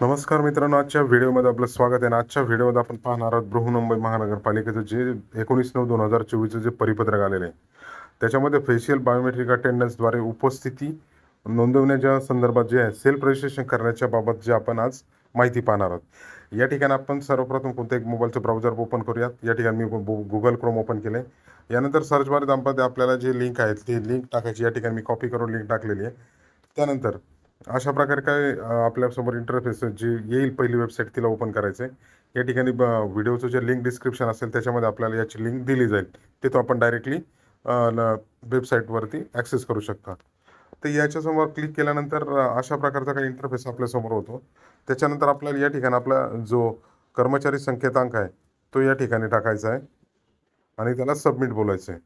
नमस्कार मित्रांनो आजच्या व्हिडिओमध्ये आपलं स्वागत आहे. आणि आजच्या व्हिडिओमध्ये आपण पाहणार आहोत बृहन्मुंबई महानगरपालिकेचं जे एकोणीस नऊ दोन हजार चोवीसचं जे परिपत्रक आलेलं आहे. त्याच्यामध्ये फेशियल बायोमेट्रिक अटेंडन्सद्वारे उपस्थिती नोंदवण्याच्या संदर्भात जे आहे सेल्फ रजिस्ट्रेशन करण्याच्या बाबत जे आपण आज माहिती पाहणार आहोत. या ठिकाणी आपण सर्वप्रथम कोणत्या एक मोबाईलचं ब्राउझर ओपन करूयात. या ठिकाणी मी गुगल क्रोम ओपन केलं आहे यानंतर सर्च बार दांपत्य आपल्याला जे लिंक आहे ती लिंक टाकायची. या ठिकाणी मी कॉपी करून लिंक टाकलेली आहे. त्यानंतर अशा प्रकारे काय आपल्यासमोर इंटरफेस जी येईल पहिली वेबसाईट तिला ओपन करायचं आहे या ठिकाणी ब व्हिडिओचं जे लिंक डिस्क्रिप्शन असेल त्याच्यामध्ये आपल्याला याची लिंक दिली जाईल. तिथं आपण डायरेक्टली वेबसाईटवरती ॲक्सेस करू शकता. तर याच्यासमोर क्लिक केल्यानंतर अशा प्रकारचा काही इंटरफेस आपल्यासमोर होतो. त्याच्यानंतर आपल्याला या ठिकाणी आपला जो कर्मचारी संकेतांक आहे तो या ठिकाणी टाकायचा आहे. आणि त्याला सबमिट बोलायचं आहे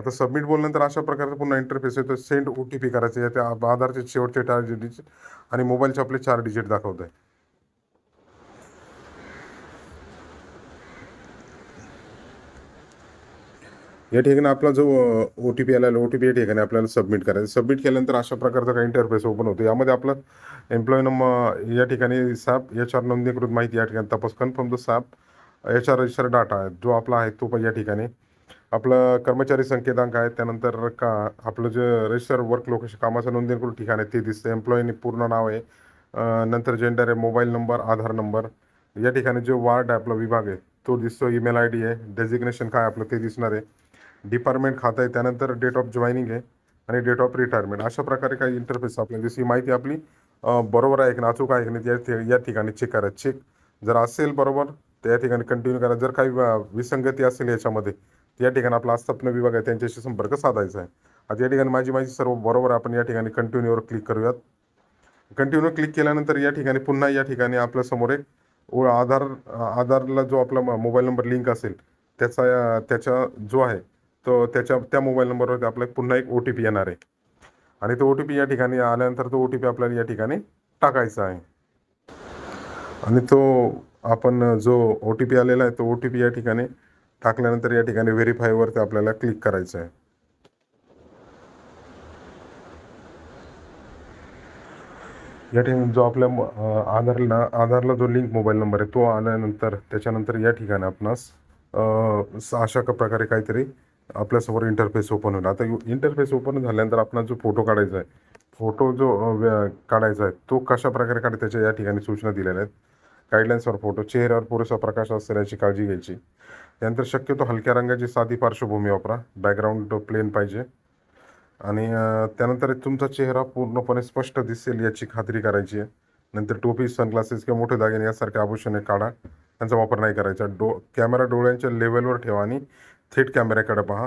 आता सबमिट बोलल्यानंतर अशा प्रकारचं पुन्हा इंटरफेस येतो सेंड ओ टी पी करायचं आहे. त्या आधारचे शेवटचे चार डिजिट आणि मोबाईलचे आपले चार डिजिट दाखवत आहे या ठिकाणी आपला जो ओ टी पी आलेला ओ टी पी या ठिकाणी आपल्याला सबमिट करायचं सबमिट केल्यानंतर अशा प्रकारचा काही इंटरफेस ओपन होतो. यामध्ये आपलं एम्प्लॉय नंबर या ठिकाणी साप एच आर नोंदणीकृत माहिती या ठिकाणी तपास. कन्फर्म जो साप एच आर रजिस्टर डाटा आहे जो आपला आहे तो पण या ठिकाणी आपलं कर्मचारी संकेतांक आहे त्यानंतर का आपलं जे रजिस्टर वर्क लोकेशन कामाचं नोंदणीकृत ठिकाण आहे ते दिसतं एम्प्लॉईनी पूर्ण नाव आहे. नंतर जेंडर आहे मोबाईल नंबर आधार नंबर या ठिकाणी जो वार्ड आहे आपला विभाग आहे तो दिसतो ईमेल आय डी आहे. डेजिग्नेशन काय आपलं ते दिसणार आहे. डिपार्टमेंट खातं आहे त्यानंतर डेट ऑफ जॉईनिंग आहे आणि डेट ऑफ रिटायरमेंट अशा प्रकारे काही इंटरफेस आपल्याला जशी माहिती आपली बरोबर आहे की नाही अचूक आहे की नाही या या ठिकाणी चेक करा. चेक जर असेल बरोबर तर या ठिकाणी कंटिन्यू करा. जर काही विसंगती असेल याच्यामध्ये या ठिकाणी आपला आस्थापन विभाग आहे त्यांच्याशी संपर्क साधायचा आहे. आता या ठिकाणी माझी माहिती सर्व बरोबर आपण या ठिकाणी कंटिन्यूवर क्लिक करूयात. कंटिन्यू क्लिक केल्यानंतर या ठिकाणी पुन्हा या ठिकाणी आपल्यासमोर एक ओ- आधार आधारला जो आपला मोबाईल नंबर लिंक असेल त्याचा त्याचा जो आहे तो त्याच्या त्या मोबाईल नंबरवरती आपल्याला पुन्हा एक ओ टी पी येणार आहे. आणि तो ओ टी पी या ठिकाणी आल्यानंतर तो ओ टी पी आपल्याला या ठिकाणी टाकायचा आहे. आणि तो आपण जो ओ टी पी आलेला आहे तो ओ टी पी या ठिकाणी टाकल्यानंतर या ठिकाणी व्हेरीफायवरती आपल्याला क्लिक करायचं आहे. या ठिकाणी जो आपल्या आधारला आधारला जो लिंक मोबाईल नंबर आहे तो आल्यानंतर त्याच्यानंतर या ठिकाणी आपणास अशा प्रकारे काहीतरी आपल्यासमोर इंटरफेस ओपन होईल. आता इंटरफेस ओपन झाल्यानंतर आपला जो फोटो काढायचा आहे फोटो जो काढायचा आहे तो कशा प्रकारे काढायचा त्याच्या या ठिकाणी सूचना दिलेल्या आहेत. गाईडलाईन्सवर फोटो चेहऱ्यावर पुरेसा प्रकाश असेल याची काळजी घ्यायची. त्यानंतर शक्यतो हलक्या रंगाची साधी पार्श्वभूमी वापरा. बॅकग्राऊंड प्लेन पाहिजे. आणि त्यानंतर तुमचा चेहरा पूर्णपणे स्पष्ट दिसेल याची खात्री करायची आहे. नंतर टोपी सनग्लासेस किंवा मोठे दागिने यासारखे आभूषणे काढा. त्यांचा वापर नाही करायचा. डो कॅमेरा डोळ्यांच्या लेवलवर ठेवा आणि थेट कॅमेऱ्याकडे पहा.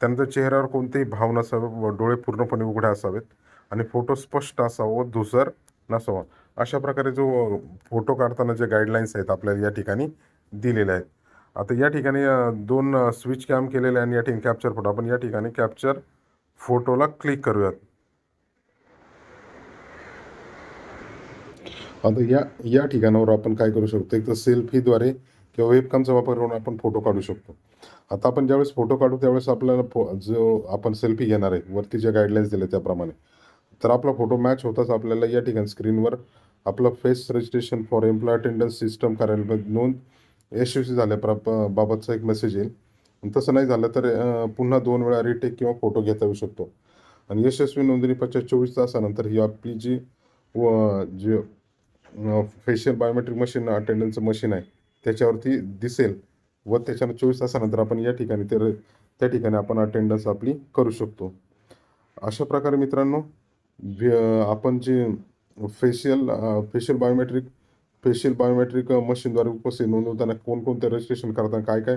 त्यानंतर चेहऱ्यावर कोणतेही भाव नसावे व डोळे पूर्णपणे उघडे असावेत. आणि फोटो स्पष्ट असावा व धुसर नसावा. अशा प्रकारे जो फोटो काढताना जे गाईडलाईन्स आहेत आपल्याला या ठिकाणी दिलेले आहेत. आता या ठिकाणी दोन स्विच कॅम केलेले आहे आणि या ठिकाणी कॅप्चर फोटो आपण या ठिकाणी कॅप्चर फोटोला क्लिक करूयात. आता या या ठिकाणावर आपण काय करू शकतो? एक तर सेल्फीद्वारे किंवा वेबकॅमचा वापर करून आपण फोटो काढू शकतो. आता आपण ज्यावेळेस फोटो काढू त्यावेळेस आपल्याला फो जो आपण सेल्फी घेणार आहे वरती जे गाईडलाईन्स दिले त्याप्रमाणे तर आपला फोटो मॅच होताच आपल्याला या ठिकाणी स्क्रीनवर आपलं face registration for employ attendance system कार्यालय नोंद यशस्वी झाल्या प्राप बाबतचा एक मेसेज येईल. तसं नाही झालं तर पुन्हा दोन वेळा रिटेक किंवा फोटो घेता येऊ शकतो. आणि यशस्वी नोंदणी पश्चात चोवीस तासानंतर ही आपली जी व जे फेशियल बायोमेट्रिक मशीन अटेंडन्सचं मशीन आहे त्याच्यावरती दिसेल. व त्याच्यानं चोवीस तासानंतर आपण या ठिकाणी तर त्या ठिकाणी आपण अटेंडन्स आपली करू शकतो. अशा प्रकारे मित्रांनो आपण जे facial facial biometric facial biometric मशीनद्वारे उपस्थित नोंदवताना कोणकोणते रजिस्ट्रेशन करताना काय काय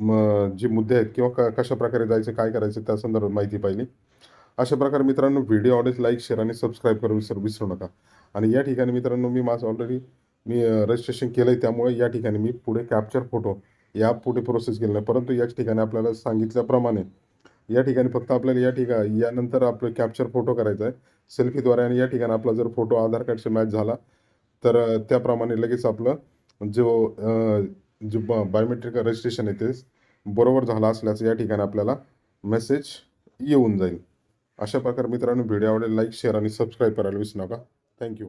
म- जे मुद्दे आहेत किंवा क कशा प्रकारे जायचं काय करायचं त्या संदर्भात माहिती पाहिली. अशा प्रकारे मित्रांनो व्हिडिओ आवडेल लाईक शेअर आणि सबस्क्राईब करून विसर विसरू नका. आणि या ठिकाणी मित्रांनो मी माझं ऑलरेडी मी रजिस्ट्रेशन केलं आहे त्यामुळे या ठिकाणी मी पुढे कॅप्चर फोटो या पुढे प्रोसेस केलं नाही परंतु याच ठिकाणी आपल्याला सांगितल्याप्रमाणे या ठिकाणी फक्त आपल्याला या ठिकाणी यानंतर आपलं कॅप्चर फोटो करायचा आहे. सेल्फीद्वारे आणि या ठिकाणी आपला जर फोटो आधार कार्डशी मॅच झाला तर त्याप्रमाणे लगेच आपलं जो जो ब बायोमेट्रिक रजिस्ट्रेशन आहे ते बरोबर झालं असल्याचं या ठिकाणी आपल्याला मेसेज येऊन जाईल. अशा प्रकारे मित्रांनो व्हिडिओ आवडेल लाईक शेअर आणि सबस्क्राईब करायला विसरू नका. थँक्यू